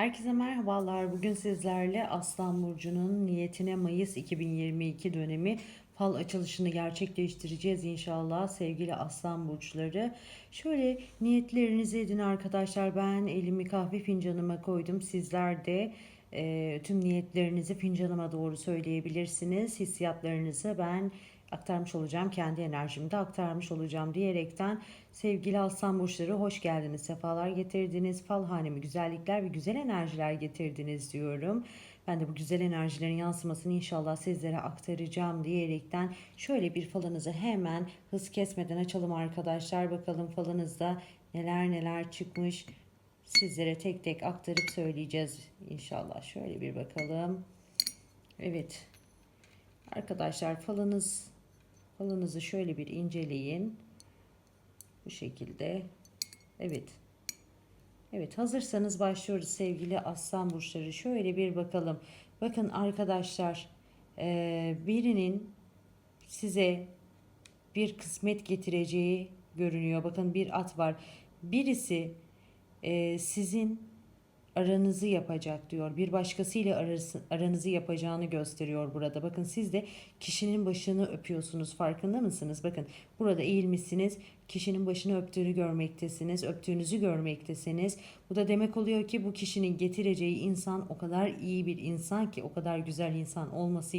Herkese merhabalar. Bugün sizlerle Aslan Burcu'nun niyetine Mayıs 2022 dönemi fal açılışını gerçekleştireceğiz inşallah sevgili Aslan Burçları. Şöyle niyetlerinizi edin arkadaşlar. Ben elimi kahve fincanıma koydum. Sizler de e, tüm niyetlerinizi fincanıma doğru söyleyebilirsiniz. Hissiyatlarınızı ben aktarmış olacağım. Kendi enerjimi de aktarmış olacağım diyerekten sevgili Aslan Burçları hoş geldiniz. Sefalar getirdiniz. Fal hanemi güzellikler ve güzel enerjiler getirdiniz diyorum. Ben de bu güzel enerjilerin yansımasını inşallah sizlere aktaracağım diyerekten şöyle bir falınızı hemen hız kesmeden açalım arkadaşlar. Bakalım falınızda neler neler çıkmış. Sizlere tek tek aktarıp söyleyeceğiz inşallah. Şöyle bir bakalım. Evet. Arkadaşlar falınız falınızı şöyle bir inceleyin. Bu şekilde. Evet. Evet hazırsanız başlıyoruz sevgili aslan burçları. Şöyle bir bakalım. Bakın arkadaşlar eee, birinin size bir kısmet getireceği görünüyor. Bakın bir at var. Birisi eee, sizin aranızı yapacak diyor. Bir başkasıyla arası, aranızı yapacağını gösteriyor burada. Bakın siz de kişinin başını öpüyorsunuz. Farkında mısınız? Bakın burada eğilmişsiniz. Kişinin başını öptüğünü görmektesiniz. Öptüğünüzü görmektesiniz. Bu da demek oluyor ki bu kişinin getireceği insan o kadar iyi bir insan ki o kadar güzel insan olması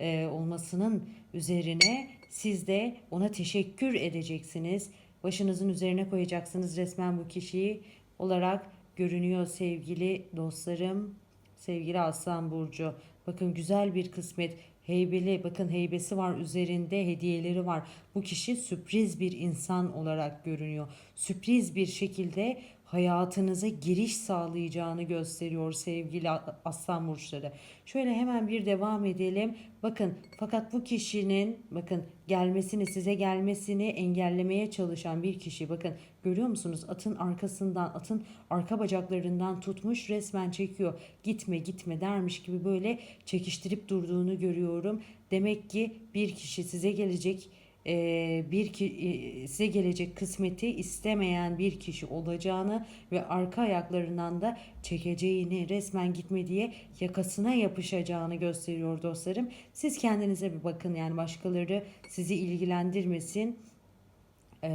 e, olmasının üzerine siz de ona teşekkür edeceksiniz. Başınızın üzerine koyacaksınız resmen bu kişiyi olarak görünüyor sevgili dostlarım. Sevgili Aslan Burcu. Bakın güzel bir kısmet. Heybeli bakın heybesi var üzerinde hediyeleri var. Bu kişi sürpriz bir insan olarak görünüyor. Sürpriz bir şekilde hayatınıza giriş sağlayacağını gösteriyor sevgili aslan burçları. Şöyle hemen bir devam edelim. Bakın fakat bu kişinin bakın gelmesini size gelmesini engellemeye çalışan bir kişi bakın görüyor musunuz atın arkasından atın arka bacaklarından tutmuş resmen çekiyor. Gitme gitme dermiş gibi böyle çekiştirip durduğunu görüyorum. Demek ki bir kişi size gelecek bir ki, e, size gelecek kısmeti istemeyen bir kişi olacağını ve arka ayaklarından da çekeceğini resmen gitme diye yakasına yapışacağını gösteriyor dostlarım. Siz kendinize bir bakın yani başkaları sizi ilgilendirmesin. Ee,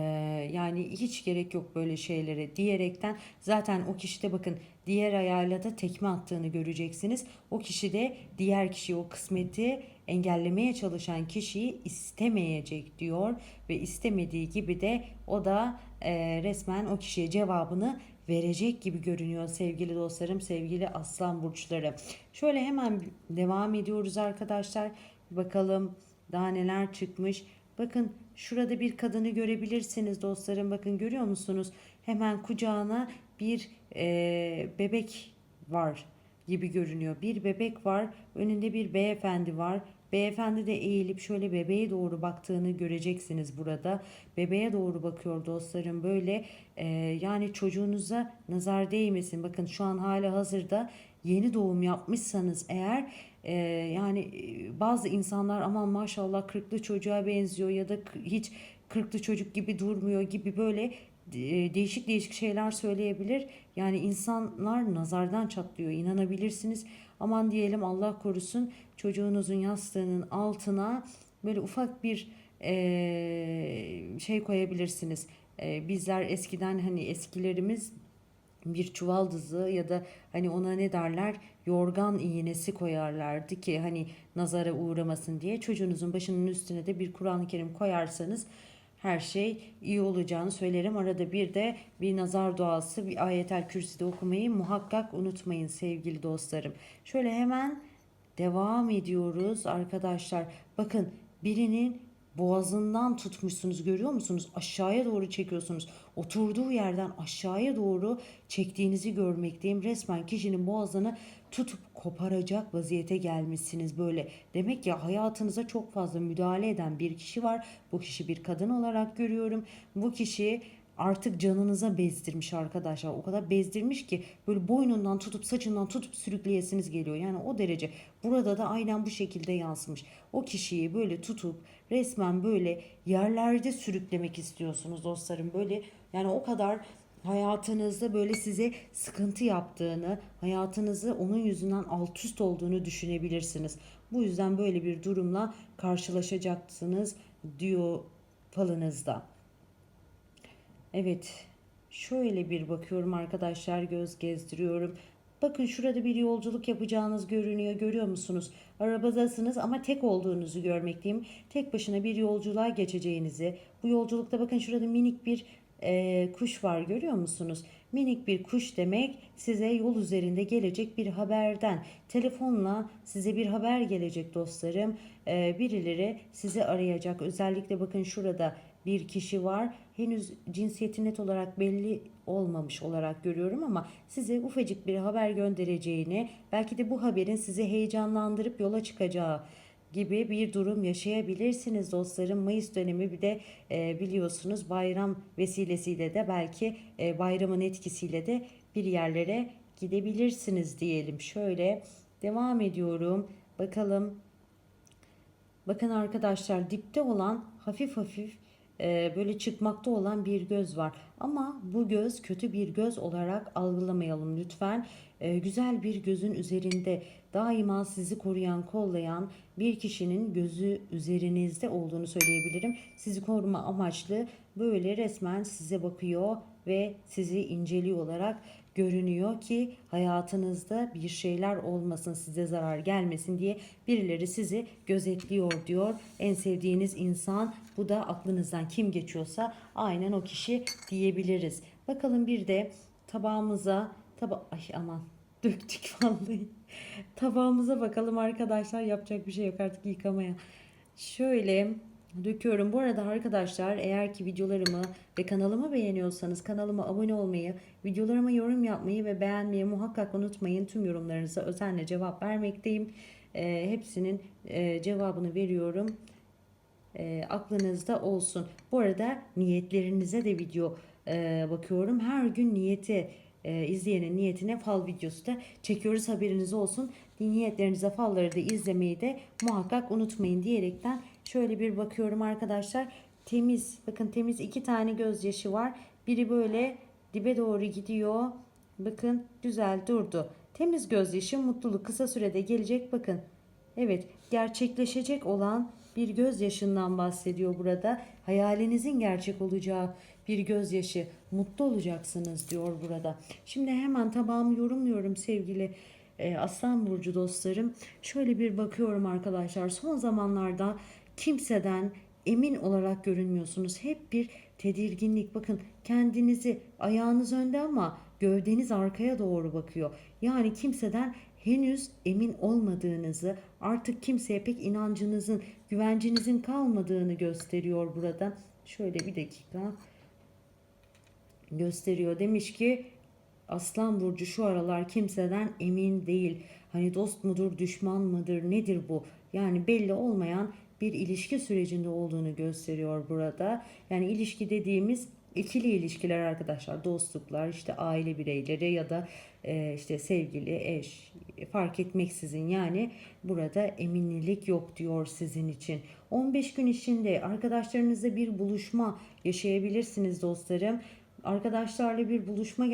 yani hiç gerek yok böyle şeylere diyerekten zaten o kişide bakın diğer ayağıyla da tekme attığını göreceksiniz. O kişi de diğer kişi o kısmeti engellemeye çalışan kişiyi istemeyecek diyor ve istemediği gibi de o da e, resmen o kişiye cevabını verecek gibi görünüyor sevgili dostlarım, sevgili aslan burçları. Şöyle hemen devam ediyoruz arkadaşlar. Bakalım daha neler çıkmış. Bakın şurada bir kadını görebilirsiniz dostlarım. Bakın görüyor musunuz? Hemen kucağına bir e, bebek var gibi görünüyor. Bir bebek var. Önünde bir beyefendi var. Beyefendi de eğilip şöyle bebeğe doğru baktığını göreceksiniz burada. Bebeğe doğru bakıyor dostlarım. Böyle e, yani çocuğunuza nazar değmesin. Bakın şu an hala hazırda yeni doğum yapmışsanız eğer e, yani e, bazı insanlar aman maşallah kırklı çocuğa benziyor ya da hiç kırklı çocuk gibi durmuyor gibi böyle e, değişik değişik şeyler söyleyebilir. Yani insanlar nazardan çatlıyor inanabilirsiniz. Aman diyelim Allah korusun çocuğunuzun yastığının altına böyle ufak bir e, şey koyabilirsiniz. E, bizler eskiden hani eskilerimiz bir çuvaldızı ya da hani ona ne derler yorgan iğnesi koyarlardı ki hani nazara uğramasın diye çocuğunuzun başının üstüne de bir Kur'an-ı Kerim koyarsanız her şey iyi olacağını söylerim. Arada bir de bir nazar duası, bir ayetel kürsüde okumayı muhakkak unutmayın sevgili dostlarım. Şöyle hemen devam ediyoruz arkadaşlar. Bakın birinin boğazından tutmuşsunuz görüyor musunuz? Aşağıya doğru çekiyorsunuz. Oturduğu yerden aşağıya doğru çektiğinizi görmekteyim. Resmen kişinin boğazını tutup koparacak vaziyete gelmişsiniz böyle. Demek ki hayatınıza çok fazla müdahale eden bir kişi var. Bu kişi bir kadın olarak görüyorum. Bu kişi artık canınıza bezdirmiş arkadaşlar. O kadar bezdirmiş ki böyle boynundan tutup saçından tutup sürükleyesiniz geliyor. Yani o derece. Burada da aynen bu şekilde yansımış. O kişiyi böyle tutup resmen böyle yerlerde sürüklemek istiyorsunuz dostlarım. Böyle yani o kadar hayatınızda böyle size sıkıntı yaptığını, hayatınızı onun yüzünden alt üst olduğunu düşünebilirsiniz. Bu yüzden böyle bir durumla karşılaşacaksınız diyor falınızda. Evet. Şöyle bir bakıyorum arkadaşlar göz gezdiriyorum. Bakın şurada bir yolculuk yapacağınız görünüyor. Görüyor musunuz? Arabadasınız ama tek olduğunuzu görmekteyim. Tek başına bir yolculuğa geçeceğinizi. Bu yolculukta bakın şurada minik bir e, kuş var görüyor musunuz? Minik bir kuş demek size yol üzerinde gelecek bir haberden. Telefonla size bir haber gelecek dostlarım. E, birileri sizi arayacak. Özellikle bakın şurada bir kişi var. Henüz cinsiyeti net olarak belli olmamış olarak görüyorum ama size ufacık bir haber göndereceğini, belki de bu haberin sizi heyecanlandırıp yola çıkacağı gibi bir durum yaşayabilirsiniz dostlarım. Mayıs dönemi bir de e, biliyorsunuz bayram vesilesiyle de belki e, bayramın etkisiyle de bir yerlere gidebilirsiniz diyelim. Şöyle devam ediyorum. Bakalım. Bakın arkadaşlar dipte olan hafif hafif böyle çıkmakta olan bir göz var. Ama bu göz kötü bir göz olarak algılamayalım lütfen. E, güzel bir gözün üzerinde daima sizi koruyan, kollayan bir kişinin gözü üzerinizde olduğunu söyleyebilirim. Sizi koruma amaçlı böyle resmen size bakıyor ve sizi inceliyor olarak görünüyor ki hayatınızda bir şeyler olmasın, size zarar gelmesin diye birileri sizi gözetliyor diyor. En sevdiğiniz insan bu da aklınızdan kim geçiyorsa aynen o kişi diyebiliriz. Bakalım bir de tabağımıza taba ay aman döktük vallahi. Tabağımıza bakalım arkadaşlar. Yapacak bir şey yok artık yıkamaya. Şöyle döküyorum. Bu arada arkadaşlar eğer ki videolarımı ve kanalımı beğeniyorsanız kanalıma abone olmayı, videolarıma yorum yapmayı ve beğenmeyi muhakkak unutmayın. Tüm yorumlarınıza özenle cevap vermekteyim. E, hepsinin e, cevabını veriyorum. E, aklınızda olsun. Bu arada niyetlerinize de video e, bakıyorum. Her gün niyeti e, izleyenin niyetine fal videosu da çekiyoruz haberiniz olsun. Niyetlerinize falları da izlemeyi de muhakkak unutmayın diyerekten şöyle bir bakıyorum arkadaşlar. Temiz bakın temiz iki tane gözyaşı var. Biri böyle dibe doğru gidiyor. Bakın güzel durdu. Temiz gözyaşı mutluluk kısa sürede gelecek bakın. Evet gerçekleşecek olan bir gözyaşından bahsediyor burada. Hayalinizin gerçek olacağı bir gözyaşı. Mutlu olacaksınız diyor burada. Şimdi hemen tabağımı yorumluyorum sevgili e, Aslan Burcu dostlarım. Şöyle bir bakıyorum arkadaşlar. Son zamanlarda kimseden emin olarak görünmüyorsunuz. Hep bir tedirginlik. Bakın kendinizi ayağınız önde ama gövdeniz arkaya doğru bakıyor. Yani kimseden henüz emin olmadığınızı, artık kimseye pek inancınızın, güvencinizin kalmadığını gösteriyor burada. Şöyle bir dakika gösteriyor. Demiş ki Aslan Burcu şu aralar kimseden emin değil. Hani dost mudur, düşman mıdır, nedir bu? Yani belli olmayan bir ilişki sürecinde olduğunu gösteriyor burada. Yani ilişki dediğimiz ikili ilişkiler arkadaşlar, dostluklar, işte aile bireyleri ya da e, işte sevgili, eş fark etmeksizin yani burada eminlik yok diyor sizin için. 15 gün içinde arkadaşlarınızla bir buluşma yaşayabilirsiniz dostlarım arkadaşlarla bir buluşma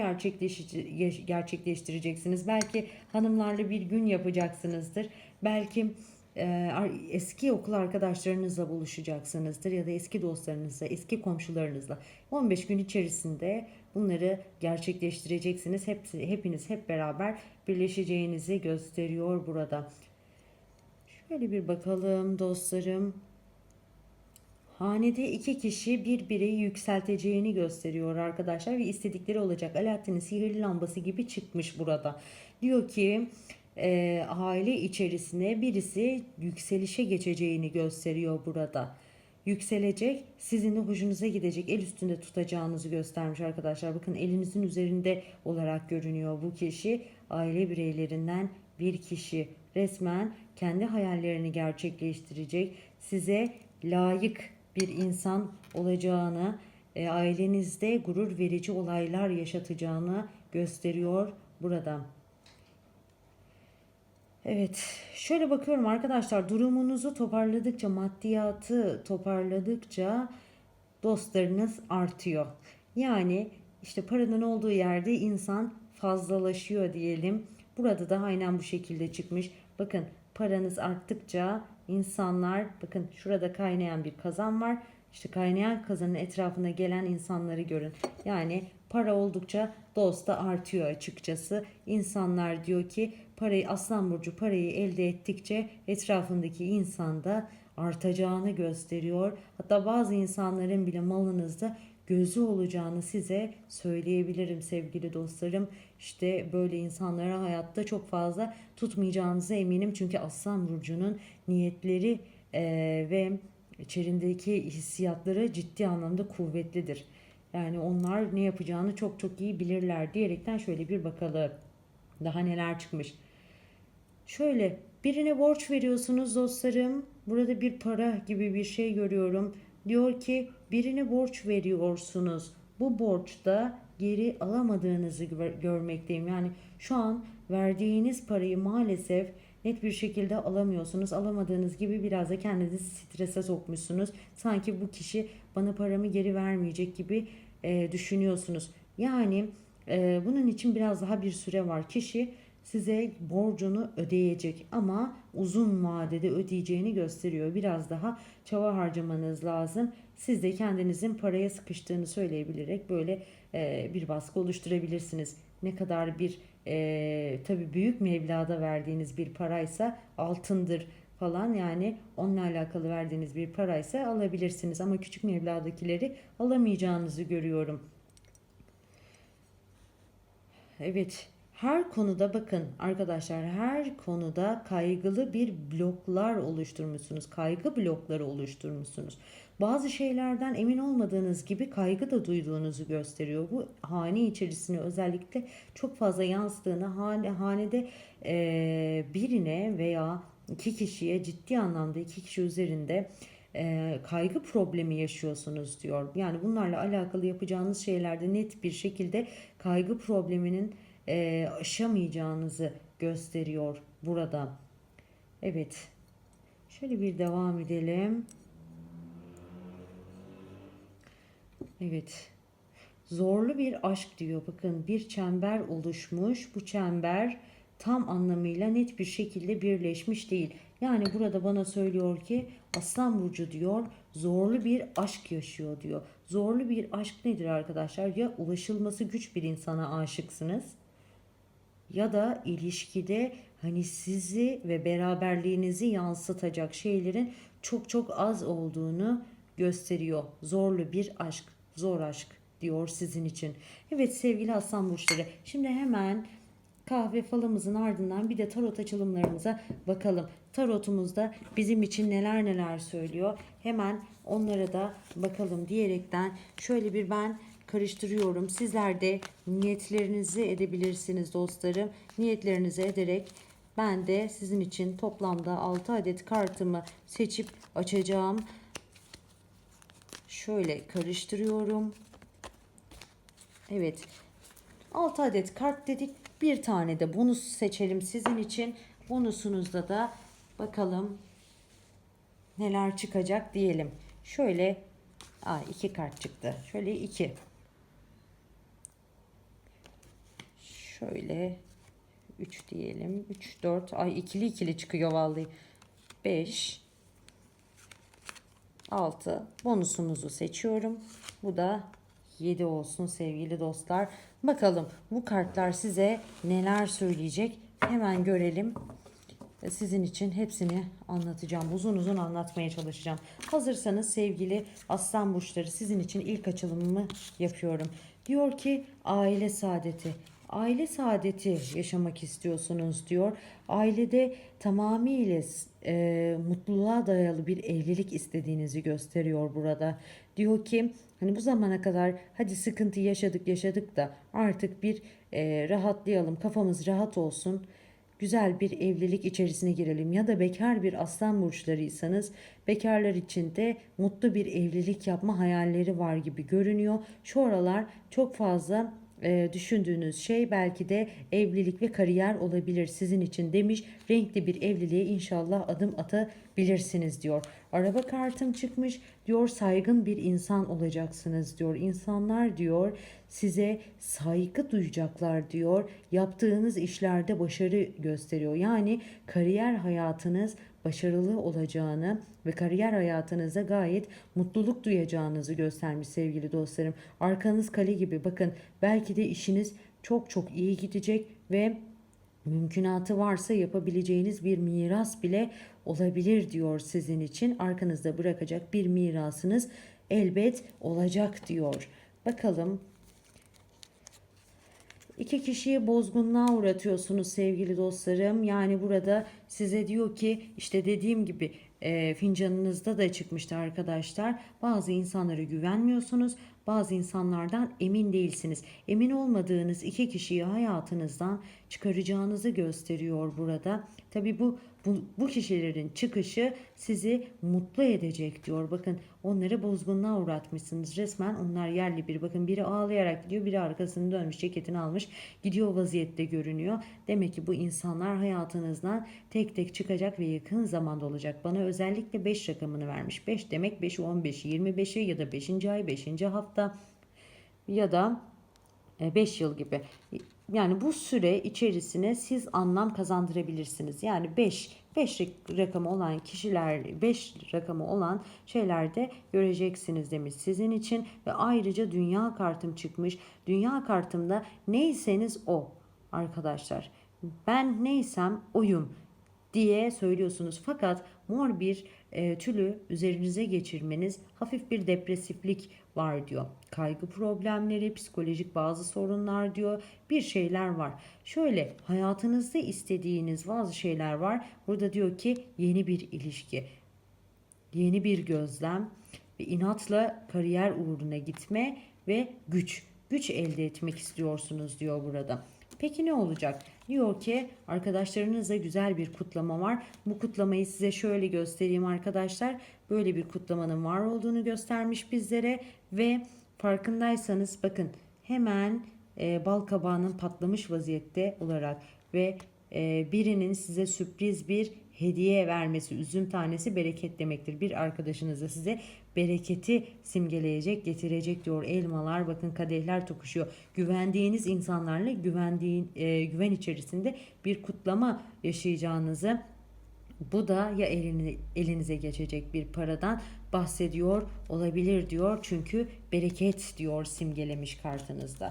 gerçekleştireceksiniz. Belki hanımlarla bir gün yapacaksınızdır. Belki eski okul arkadaşlarınızla buluşacaksınızdır ya da eski dostlarınızla, eski komşularınızla. 15 gün içerisinde bunları gerçekleştireceksiniz. Hepsi, hepiniz hep beraber birleşeceğinizi gösteriyor burada. Şöyle bir bakalım dostlarım. Hanede iki kişi bir bireyi yükselteceğini gösteriyor arkadaşlar ve istedikleri olacak. Alaaddin'in sihirli lambası gibi çıkmış burada. Diyor ki e, aile içerisine birisi yükselişe geçeceğini gösteriyor burada. Yükselecek, sizin de hoşunuza gidecek, el üstünde tutacağınızı göstermiş arkadaşlar. Bakın elinizin üzerinde olarak görünüyor bu kişi. Aile bireylerinden bir kişi resmen kendi hayallerini gerçekleştirecek, size layık bir insan olacağını, e, ailenizde gurur verici olaylar yaşatacağını gösteriyor burada. Evet, şöyle bakıyorum arkadaşlar durumunuzu toparladıkça, maddiyatı toparladıkça dostlarınız artıyor. Yani işte paranın olduğu yerde insan fazlalaşıyor diyelim. Burada da aynen bu şekilde çıkmış. Bakın paranız arttıkça insanlar bakın şurada kaynayan bir kazan var. İşte kaynayan kazanın etrafına gelen insanları görün. Yani para oldukça dost da artıyor açıkçası. İnsanlar diyor ki parayı Aslan Burcu parayı elde ettikçe etrafındaki insan da artacağını gösteriyor. Hatta bazı insanların bile malınızda gözü olacağını size söyleyebilirim sevgili dostlarım. İşte böyle insanlara hayatta çok fazla tutmayacağınıza eminim. Çünkü Aslan Burcu'nun niyetleri eee, ve içerindeki hissiyatları ciddi anlamda kuvvetlidir. Yani onlar ne yapacağını çok çok iyi bilirler diyerekten şöyle bir bakalım. Daha neler çıkmış. Şöyle birine borç veriyorsunuz dostlarım. Burada bir para gibi bir şey görüyorum. Diyor ki birine borç veriyorsunuz. Bu borçta geri alamadığınızı gör- görmekteyim. Yani şu an verdiğiniz parayı maalesef net bir şekilde alamıyorsunuz. Alamadığınız gibi biraz da kendinizi strese sokmuşsunuz. Sanki bu kişi bana paramı geri vermeyecek gibi e, düşünüyorsunuz. Yani e, bunun için biraz daha bir süre var. Kişi size borcunu ödeyecek ama uzun vadede ödeyeceğini gösteriyor. Biraz daha çaba harcamanız lazım. Siz de kendinizin paraya sıkıştığını söyleyebilerek böyle e, bir baskı oluşturabilirsiniz. Ne kadar bir e, tabii büyük meblağda verdiğiniz bir paraysa altındır falan yani onunla alakalı verdiğiniz bir paraysa alabilirsiniz ama küçük meblağdakileri alamayacağınızı görüyorum. Evet. Her konuda bakın arkadaşlar her konuda kaygılı bir bloklar oluşturmuşsunuz. Kaygı blokları oluşturmuşsunuz. Bazı şeylerden emin olmadığınız gibi kaygı da duyduğunuzu gösteriyor. Bu hane içerisine özellikle çok fazla yansıdığını hane, hanede eee, birine veya iki kişiye ciddi anlamda iki kişi üzerinde e, kaygı problemi yaşıyorsunuz diyor. Yani bunlarla alakalı yapacağınız şeylerde net bir şekilde kaygı probleminin e, aşamayacağınızı gösteriyor burada. Evet. Şöyle bir devam edelim. Evet. Zorlu bir aşk diyor. Bakın bir çember oluşmuş. Bu çember tam anlamıyla net bir şekilde birleşmiş değil. Yani burada bana söylüyor ki Aslan Burcu diyor zorlu bir aşk yaşıyor diyor. Zorlu bir aşk nedir arkadaşlar? Ya ulaşılması güç bir insana aşıksınız ya da ilişkide hani sizi ve beraberliğinizi yansıtacak şeylerin çok çok az olduğunu gösteriyor. Zorlu bir aşk, zor aşk diyor sizin için. Evet sevgili aslan burçları. Şimdi hemen kahve falımızın ardından bir de tarot açılımlarımıza bakalım. Tarotumuzda bizim için neler neler söylüyor. Hemen onlara da bakalım diyerekten şöyle bir ben karıştırıyorum. Sizler de niyetlerinizi edebilirsiniz dostlarım. Niyetlerinizi ederek ben de sizin için toplamda 6 adet kartımı seçip açacağım. Şöyle karıştırıyorum. Evet. 6 adet kart dedik. Bir tane de bonus seçelim sizin için. Bonusunuzda da bakalım neler çıkacak diyelim. Şöyle Aa, iki kart çıktı. Şöyle iki. Şöyle 3 diyelim. 3 4 ay ikili ikili çıkıyor vallahi. 5 6 bonusumuzu seçiyorum. Bu da 7 olsun sevgili dostlar. Bakalım bu kartlar size neler söyleyecek? Hemen görelim. Sizin için hepsini anlatacağım. Uzun uzun anlatmaya çalışacağım. Hazırsanız sevgili aslan burçları sizin için ilk açılımımı yapıyorum. Diyor ki aile saadeti. Aile saadeti yaşamak istiyorsunuz diyor. Ailede tamamıyla e, mutluluğa dayalı bir evlilik istediğinizi gösteriyor burada. Diyor ki hani bu zamana kadar hadi sıkıntı yaşadık yaşadık da artık bir e, rahatlayalım kafamız rahat olsun güzel bir evlilik içerisine girelim ya da bekar bir aslan burçlarıysanız bekarlar için de mutlu bir evlilik yapma hayalleri var gibi görünüyor. Şu aralar çok fazla e, düşündüğünüz şey belki de evlilik ve kariyer olabilir sizin için demiş. Renkli bir evliliğe inşallah adım atabilirsiniz diyor. Araba kartım çıkmış diyor saygın bir insan olacaksınız diyor. İnsanlar diyor size saygı duyacaklar diyor. Yaptığınız işlerde başarı gösteriyor. Yani kariyer hayatınız başarılı olacağını ve kariyer hayatınızda gayet mutluluk duyacağınızı göstermiş sevgili dostlarım. Arkanız kale gibi bakın belki de işiniz çok çok iyi gidecek ve mümkünatı varsa yapabileceğiniz bir miras bile olabilir diyor sizin için. Arkanızda bırakacak bir mirasınız elbet olacak diyor. Bakalım İki kişiyi bozgunluğa uğratıyorsunuz sevgili dostlarım. Yani burada size diyor ki işte dediğim gibi e, fincanınızda da çıkmıştı arkadaşlar. Bazı insanlara güvenmiyorsunuz. Bazı insanlardan emin değilsiniz. Emin olmadığınız iki kişiyi hayatınızdan çıkaracağınızı gösteriyor burada. Tabi bu, bu bu kişilerin çıkışı sizi mutlu edecek diyor. Bakın onları bozgunluğa uğratmışsınız. Resmen onlar yerli bir. Bakın biri ağlayarak gidiyor, biri arkasını dönmüş, ceketini almış, gidiyor vaziyette görünüyor. Demek ki bu insanlar hayatınızdan tek tek çıkacak ve yakın zamanda olacak. Bana özellikle 5 rakamını vermiş. 5 demek 5'i 15'i 25'i ya da 5. ay 5. hafta ya da 5 yıl gibi. Yani bu süre içerisine siz anlam kazandırabilirsiniz. Yani 5 5 rakamı olan kişiler 5 rakamı olan şeylerde göreceksiniz demiş sizin için ve ayrıca dünya kartım çıkmış. Dünya kartımda neyseniz o arkadaşlar. Ben neysem oyum diye söylüyorsunuz. Fakat mor bir e, tülü üzerinize geçirmeniz hafif bir depresiflik var diyor. Kaygı problemleri, psikolojik bazı sorunlar diyor. Bir şeyler var. Şöyle hayatınızda istediğiniz bazı şeyler var. Burada diyor ki yeni bir ilişki, yeni bir gözlem ve inatla kariyer uğruna gitme ve güç. Güç elde etmek istiyorsunuz diyor burada. Peki ne olacak? Diyor ki arkadaşlarınızla güzel bir kutlama var. Bu kutlamayı size şöyle göstereyim arkadaşlar. Böyle bir kutlamanın var olduğunu göstermiş bizlere ve farkındaysanız bakın hemen e, bal kabağının patlamış vaziyette olarak ve e, birinin size sürpriz bir hediye vermesi, üzüm tanesi bereket demektir. Bir arkadaşınız da size bereketi simgeleyecek, getirecek diyor. Elmalar bakın kadehler tokuşuyor. Güvendiğiniz insanlarla güvendiğin e, güven içerisinde bir kutlama yaşayacağınızı bu da ya elini, elinize geçecek bir paradan bahsediyor olabilir diyor. Çünkü bereket diyor simgelemiş kartınızda.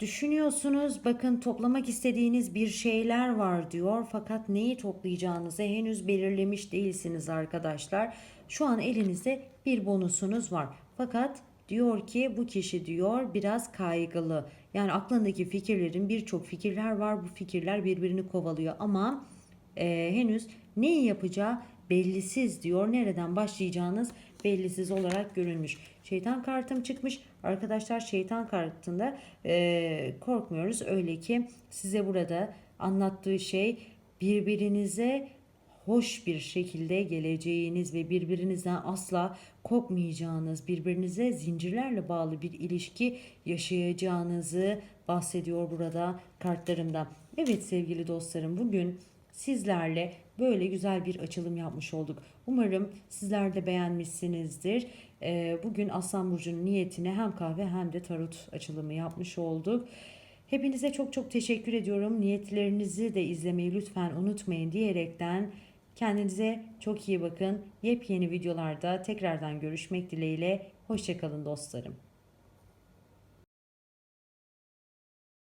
Düşünüyorsunuz bakın toplamak istediğiniz bir şeyler var diyor fakat neyi toplayacağınızı henüz belirlemiş değilsiniz arkadaşlar. Şu an elinizde bir bonusunuz var fakat diyor ki bu kişi diyor biraz kaygılı. Yani aklındaki fikirlerin birçok fikirler var bu fikirler birbirini kovalıyor ama e, henüz neyi yapacağı bellisiz diyor. Nereden başlayacağınız bellisiz olarak görünmüş. Şeytan kartım çıkmış. Arkadaşlar şeytan kartında e, korkmuyoruz. Öyle ki size burada anlattığı şey birbirinize hoş bir şekilde geleceğiniz ve birbirinizden asla kopmayacağınız, birbirinize zincirlerle bağlı bir ilişki yaşayacağınızı bahsediyor burada kartlarımda. Evet sevgili dostlarım bugün sizlerle böyle güzel bir açılım yapmış olduk. Umarım sizler de beğenmişsinizdir. Ee, bugün Aslan Burcu'nun niyetine hem kahve hem de tarot açılımı yapmış olduk. Hepinize çok çok teşekkür ediyorum. Niyetlerinizi de izlemeyi lütfen unutmayın diyerekten kendinize çok iyi bakın. Yepyeni videolarda tekrardan görüşmek dileğiyle. Hoşçakalın dostlarım.